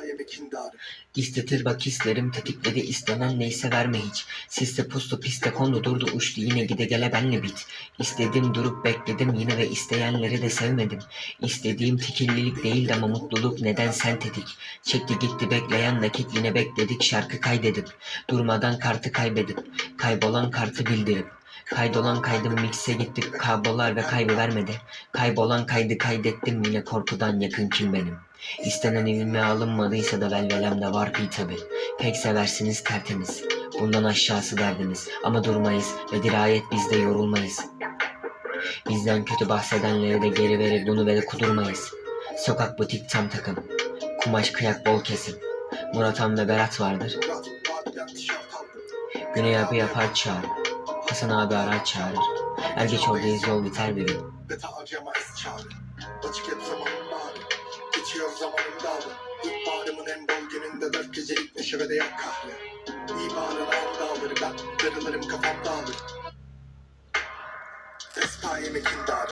Despayeme kindarı İstetir bak hislerim tetikledi istenen neyse verme hiç. Siste pustu piste kondu durdu uçtu yine gide gele benle bit. İstedim durup bekledim yine ve isteyenleri de sevmedim. İstediğim tekillilik değildi ama mutluluk neden sentetik. Çekti gitti bekleyen nakit yine bekledik şarkı kaydedip. Durmadan kartı kaybedip kaybolan kartı bildirip. Kaydolan kaydım mikse gittik kaybolar ve kaybı vermedi. Kaybolan kaydı kaydettim yine korkudan yakın kim benim. İstenen evime alınmadıysa da velvelemde var pi tabi. Pek seversiniz tertemiz. Bundan aşağısı derdimiz. Ama durmayız ve dirayet bizde yorulmayız. Bizden kötü bahsedenlere de geri verir bunu ve de kudurmayız. Sokak butik tam takım. Kumaş kıyak bol kesim. Murat Han ve Berat vardır. Güney abi yapar çağır. Hasan abi arar çağırır. Er geç oradayız yol biter bir gün. Beta harcamayız çağrı Açık hep zamanım bari Geçiyor zamanım dağlı İlkbaharımın en bol gününde Dört gecelik neşe ve de yak kahve İbarın ağında alır ben Darılırım kafam dağılır Despayeme kindarı